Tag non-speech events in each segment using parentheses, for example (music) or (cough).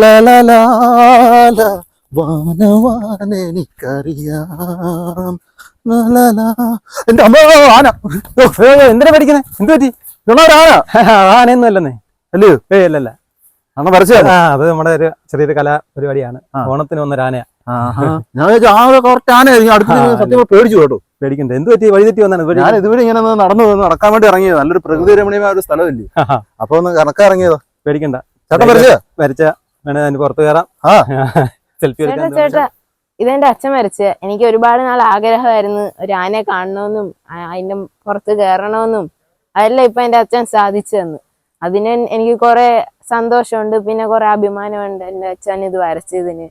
ലലലാല, വാനവാനെനിക്കറിയാം ലലലാ. എന്റെ അമ്മ ആന. എന്തിനാ പഠിക്കുന്നത് എന്ത് പറ്റി? ആന ആനയൊന്നും അല്ലെന്നേ. അല്ലയോ? ഏയ് അല്ലല്ല അന്ന് പറിച്ചു? ആ അത് നമ്മുടെ ഒരു ചെറിയൊരു കലാ പരിപാടിയാണ്. ഓണത്തിന് വന്നൊരു ആനയാ ഞാൻ വിചാരിച്ചു ആ കുറച്ച് ആനയായിരിക്കും അടുത്ത് ആ, സത്യം പറഞ്ഞാ പേടിച്ചു കേട്ടോ. പേടിക്കണ്ട. എന്ത് പറ്റി? വഴി തെറ്റി വന്നാണ് ഞാൻ ഇതുവരെ ഇങ്ങനെ നടന്നു നടക്കാൻ വേണ്ടി ഇറങ്ങിയത്. നല്ലൊരു പ്രകൃതി രമണീയമായ ഒരു സ്ഥലമില്ലേ. അപ്പൊ ഒന്ന് കണക്കാ ഇറങ്ങിയതോ. പേടിക്കണ്ട. ചേട്ടൻ വരച്ച വേണേ അതിന് പുറത്ത് കയറാം സെൽഫി ചേട്ടാ ഇതെന്റെ അച്ഛൻ വരച്ച. എനിക്ക് ഒരുപാട് നാൾ ആഗ്രഹമായിരുന്നു ഒരു ആനയെ കാണണമെന്നും അതിന്റെ പുറത്ത് കയറണമെന്നും അതെല്ലാം ഇപ്പൊ എന്റെ അച്ഛൻ സാധിച്ചു തന്നു. അതിന് എനിക്ക് കുറെ സന്തോഷമുണ്ട്. പിന്നെ കുറെ അഭിമാനമുണ്ട് എന്റെ അച്ഛൻ ഇത് വരച്ചതിന്.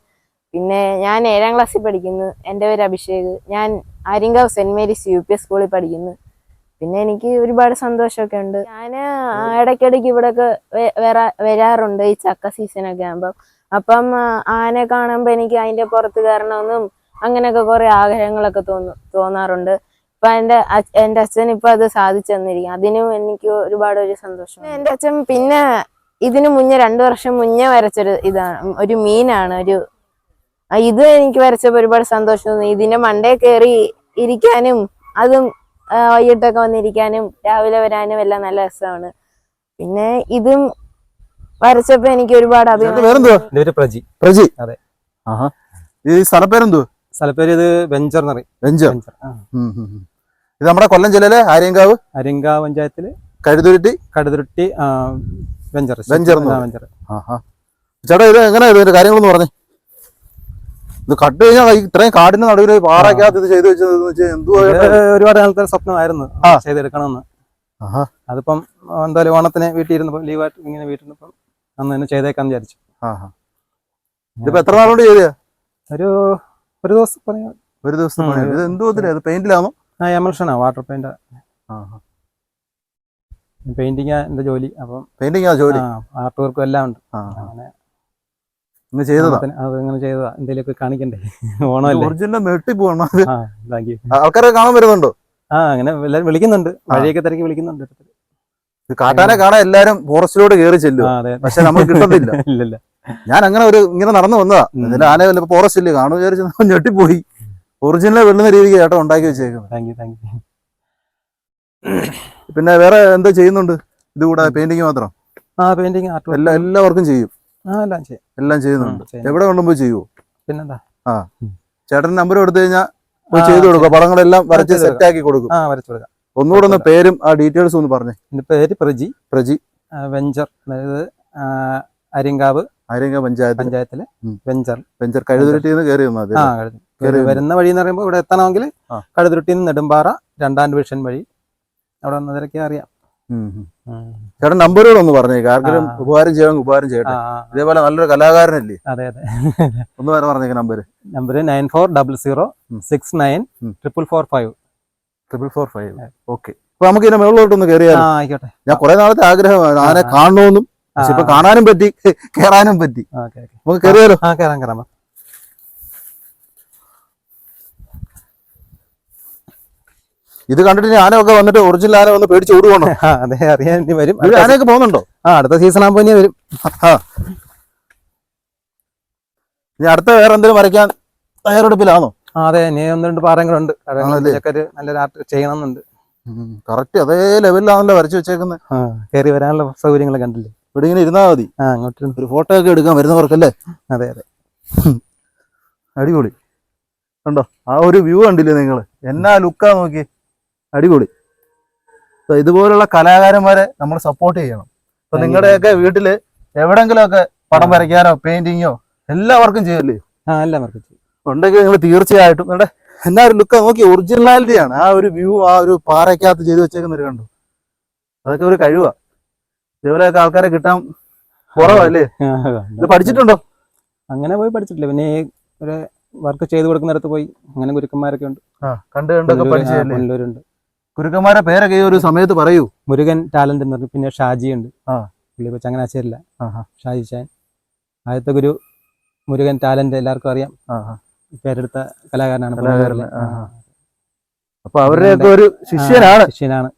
പിന്നെ ഞാൻ ഏഴാം ക്ലാസ്സിൽ പഠിക്കുന്നു. എന്റെ പേര് അഭിഷേക്. ഞാൻ Aryankavu saint Mary's U P S സ്കൂളിൽ പഠിക്കുന്നു. പിന്നെ എനിക്ക് ഒരുപാട് സന്തോഷമൊക്കെ ഉണ്ട്. ഞാൻ ഇടയ്ക്കിടയ്ക്ക് ഇവിടെയൊക്കെ വരാറുണ്ട് ഈ ചക്ക സീസണൊക്കെ ആകുമ്പം അപ്പം ആനയെ കാണുമ്പോൾ എനിക്ക് അതിന്റെ പുറത്ത് കയറണമെന്നും അങ്ങനെയൊക്കെ കുറെ ആഗ്രഹങ്ങളൊക്കെ തോന്നു തോന്നാറുണ്ട്. ഇപ്പം എന്റെ എന്റെ അച്ഛൻ ഇപ്പൊ അത് സാധിച്ചു തന്നിരിക്കും അതിനും എനിക്ക് ഒരുപാട് ഒരു സന്തോഷം എന്റെ അച്ഛൻ പിന്നെ ഇതിനു മുന്നേ രണ്ടു വർഷം മുന്നേ വരച്ചൊരു ഇതാണ് ഒരു മീനാണ് ഒരു ഇത് എനിക്ക് വരച്ചപ്പോ ഒരുപാട് സന്തോഷം തോന്നി. ഇതിന്റെ മണ്ടേ കയറി ഇരിക്കാനും അതും വൈകിട്ടൊക്കെ വന്നിരിക്കാനും രാവിലെ വരാനും എല്ലാം നല്ല രസമാണ്. പിന്നെ ഇതും വരച്ചപ്പോ എനിക്ക് ഒരുപാട്? അഭിമാനം. പ്രജി. പ്രജി? അതെ. ആഹാ. ഈ സ്ഥലപ്പേരെന്തുവാ സ്ഥലപ്പേര് ഇത് വെഞ്ചർ എന്ന് പറയും. ഇത് നമ്മുടെ കൊല്ലം ജില്ലയിലെ ആര്യങ്കാവ്? ആര്യങ്കാവ് പഞ്ചായത്തിൽ കഴുതുരുട്ടി കഴുതുരുട്ടി വെഞ്ചർ. വെഞ്ചർ ചേട്ടാ ഇത് എങ്ങനെയാ ഇതിന്റെ കാര്യങ്ങളൊന്ന് പറഞ്ഞേ. ഇത് കട്ട് കഴിഞ്ഞാൽ ഇത്രയും കാടിന്റെ നടുവിൽ പാറയ്ക്കകത്ത് ഇത് ചെയ്തു വെച്ചത് ഒരുപാട് കാലത്തെ സ്വപ്നമായിരുന്നു. ചെയ്തെടുക്കണമെന്ന്. അതിപ്പം എന്തായാലും ഓണത്തിന് വീട്ടിൽ ഇരുന്നപ്പം ലീവായിട്ട് ഇങ്ങനെ വീട്ടിലിപ്പം അന്ന് തന്നെ ചെയ്തേക്കാന്ന് വിചാരിച്ചു. ഇതിപ്പോ എത്ര നാളുകൊണ്ട് ചെയ്ത? ഒരു ഒരു ദിവസം പറയാം ഒരു ദിവസം പണി. ഇത് എന്തോ ഇത് പെയിന്റിലാണോ? ആ എമൽഷനാ വാട്ടർ പെയിന്റ്. ആഹാ. പെയിന്റിങ് എന്റെ ജോലി അപ്പം പെയിന്റിങ് ആ ജോലി? ആർട്ട് വർക്കും എല്ലാം ഉണ്ട്. അങ്ങനെ ചെയ്തതാ? ഓണത്തിന് അത് ഇങ്ങനെ ചെയ്തതാ? എന്തെങ്കിലുമൊക്കെ കാണിക്കണ്ടേ? (laughs) ഓണമല്ലേ? ഒറിജിനൽ മെട്ടി പോകണം താങ്ക് യു ആൾക്കാരെ കാണാൻ വരുന്നുണ്ടോ? ആ അങ്ങനെ എല്ലാവരും വിളിക്കുന്നുണ്ട്. വഴിയൊക്കെ തിരക്കി വിളിക്കുന്നുണ്ട് കാട്ടാനെ കാണാൻ എല്ലാരും ഫോറസ്റ്റിലോട്ട് കയറി ചെല്ലും പക്ഷെ നമ്മൾ കിട്ടത്തില്ല. (laughs) ഇല്ലില്ല. ഞാൻ അങ്ങനെ ഒരു ഇങ്ങനെ നടന്നു വന്നതാ. ഇതിൽ ആന വല്ല ഫോറസ്റ്റ് ഇല്ലേ കാണു വിചാരിച്ച് (laughs) ഞെട്ടിപ്പോയി. ഒറിജിനൽ വെള്ളുന്ന രീതിക്ക് ചേട്ടൻ ഉണ്ടാക്കി വെച്ചേക്കുന്നത് താങ്ക് യു താങ്ക് യു പിന്നെ വേറെ എന്താ ചെയ്യുന്നുണ്ട്? ഇത് കൂടാതെ പെയിന്റിങ് മാത്രം? ആ പെയിന്റിങ് ആർട്ട് എല്ലാ എല്ലാവർക്കും ചെയ്യും. എല്ലാം ചെയ്യും. എല്ലാം ചെയ്യുന്നുണ്ട്. എവിടെ കൊണ്ടുപോയി ചെയ്യുവോ? പിന്നെന്താ? ചേട്ടൻ നമ്പർ കൊടുത്തു കഴിഞ്ഞാൽ പോയി ചെയ്തു കൊടുക്കുക പടങ്ങളെല്ലാം വരച്ച് സെറ്റ് ആക്കി കൊടുക്കും. ആ വരച്ചു കൊടുക്കാം. ഒന്നുകൂടെ ഒന്ന് പേരും ആ ഡീറ്റെയിൽസും ഒന്ന് പറഞ്ഞേ. എന്റെ പേര് പ്രജി. പ്രജി. വെഞ്ചർ. അതായത് അരിങ്കാവ് അരിങ്കാവ് പഞ്ചായത്ത് പഞ്ചായത്തിലെ വെഞ്ചർ വെഞ്ചർ കഴുതുരുട്ടിയിൽ നിന്ന് കയറി വന്നാൽ ആ വരുന്ന വഴി എന്ന് പറയുമ്പോൾ ഇവിടെ എത്തണമെങ്കിൽ ആ. കടുതുരുട്ടിയിൽ നിന്ന് നെടുമ്പാറ രണ്ടാം ഡിവിഷൻ വഴി. അവിടെ വന്നതിലൊക്കെ അറിയാം. ചേട്ടൻ നമ്പറുകൾ ഒന്ന് പറഞ്ഞേക്ക് ആർക്കെങ്കിലും. ഉപകാരം ചെയ്യാൻ ഉപകാരം ചെയ്യട്ടെ. ഇതേപോലെ നല്ലൊരു കലാകാരനല്ലേ? അതെ അതെ. ഒന്ന് വേറെ പറഞ്ഞേക്ക് number number nine four double zero six nine triple four five. Triple four five. Okay. അപ്പൊ നമുക്ക് ഇതിന്റെ മുകളിലോട്ടൊന്ന് കയറിയാലോ ആയിക്കോട്ടെ. ഞാൻ കുറെ നാളത്തെ ആഗ്രഹമാണ് ആനെ കാണണമെന്നും പക്ഷെ ഇപ്പൊ കാണാനും പറ്റി കേറാനും പറ്റി. നമുക്ക് കയറിയാലോ ആ കയറാം കയറാം ഇത് കണ്ടിട്ട് ഇനി ആനയൊക്കെ വന്നിട്ട് ഒറിജിനൽ ആന വന്ന് പേടിച്ച് ഓടുവാണോ? (laughs) അതെ അറിയാൻ ഇനി വരും. ആനയൊക്കെ പോകുന്നുണ്ടോ? ആ അടുത്ത സീസൺ ആകുമ്പോൾ ഇനി വരും. (laughs) ഇനി അടുത്ത വേറെ എന്തെങ്കിലും വരയ്ക്കാൻ തയ്യാറെടുപ്പിലാണോ? ആ അതെ ഇനി ഒന്ന് രണ്ട് പാറങ്ങളുണ്ട്. നല്ലൊരു ആർട്ട് ചെയ്യണമെന്നുണ്ട്. കറക്റ്റ് അതേ ലെവലിലാണല്ലോ വരച്ചു വെച്ചേക്കുന്നത് കയറി വരാനുള്ള സൗകര്യങ്ങൾ കണ്ടില്ലേ? ഇവിടെ ഇങ്ങനെ ഇരുന്നാ മതി. ആ അങ്ങോട്ട് ഒരു ഫോട്ടോ ഒക്കെ എടുക്കാൻ വരുന്നവർക്കല്ലേ? അതെ അതെ. അടിപൊളി. കണ്ടോ? ആ ഒരു വ്യൂ കണ്ടില്ലേ നിങ്ങൾ എന്നാ ലുക്കാ നോക്കി അടിപൊളി. അപ്പൊ ഇതുപോലുള്ള കലാകാരന്മാരെ നമ്മൾ സപ്പോർട്ട് ചെയ്യണം. ഇപ്പൊ നിങ്ങളുടെയൊക്കെ വീട്ടിൽ എവിടെങ്കിലുമൊക്കെ പടം വരയ്ക്കാനോ പെയിന്റിങ്ങോ എല്ലാവർക്കും ചെയ്യല്ലേ? ആ എല്ലാം വർക്ക് ചെയ്യും. ഉണ്ടെങ്കിൽ നിങ്ങൾ തീർച്ചയായിട്ടും നിങ്ങളുടെ എന്നാ ഒരു ലുക്ക് നോക്കി ഒറിജിനാലിറ്റി ആണ്. ആ ഒരു വ്യൂ ആ ഒരു പാറയ്ക്കകത്ത് ചെയ്തു വെച്ചേക്കുന്ന ഒരു കണ്ടു. അതൊക്കെ ഒരു കഴിവാ. ഇതുപോലെയൊക്കെ ആൾക്കാരെ കിട്ടാൻ കുറവല്ലേ? ഇത് പഠിച്ചിട്ടുണ്ടോ? അങ്ങനെ പോയി പഠിച്ചിട്ടില്ല. പിന്നെ ഒരു വർക്ക് ചെയ്ത് കൊടുക്കുന്നിടത്ത് പോയി. അങ്ങനെ ഗുരുക്കന്മാരൊക്കെ ഉണ്ട്. കണ്ട് കണ്ടൊക്കെ പഠിച്ചു ഗുരുക്കന്മാരെ പേരൊക്കെ ഈ ഒരു സമയത്ത് പറയൂ. മുരുകൻ ടാലന്റ് എന്ന് പറഞ്ഞു. പിന്നെ ഷാജി ഉണ്ട്. പുള്ളി ഇപ്പൊ ചങ്ങനാശ്ശേരില്ല. ഷാജി ചാൻ ആദ്യത്തെ ഗുരു മുരുകൻ ടാലന്റ് എല്ലാവർക്കും അറിയാം. പേരെടുത്ത കലാകാരനാണ്. അപ്പൊ അവരുടെയൊക്കെ ഒരു ശിഷ്യനാണ്. ശിഷ്യനാണ്.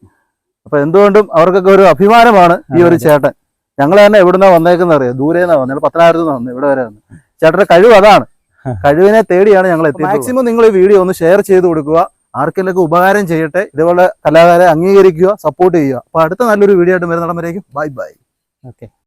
അപ്പൊ എന്തുകൊണ്ടും അവർക്കൊക്കെ ഒരു അഭിമാനമാണ് ഈ ഒരു ചേട്ടൻ. ഞങ്ങൾ തന്നെ എവിടുന്നാ വന്നേക്കുന്ന അറിയാം. ദൂരെന്നാ വന്നത് പത്തനാപുരത്ത് നിന്ന് വന്നു. ഇവിടെ വരെ വന്നു. ചേട്ടന്റെ കഴിവ് അതാണ്. കഴിവിനെ തേടിയാണ് ഞങ്ങൾ എത്തിയത് മാക്സിമം നിങ്ങൾ ഈ വീഡിയോ ഒന്ന് ഷെയർ ചെയ്ത് കൊടുക്കുക. ആർക്കെല്ലാം ഉപകാരം ചെയ്യട്ടെ. ഇതുപോലെ കലാകാരെ അംഗീകരിക്കുക സപ്പോർട്ട് ചെയ്യുക. അപ്പൊ അടുത്ത നല്ലൊരു വീഡിയോ ആയിട്ട് വരുന്നിടം വരേക്കും. Bye bye okay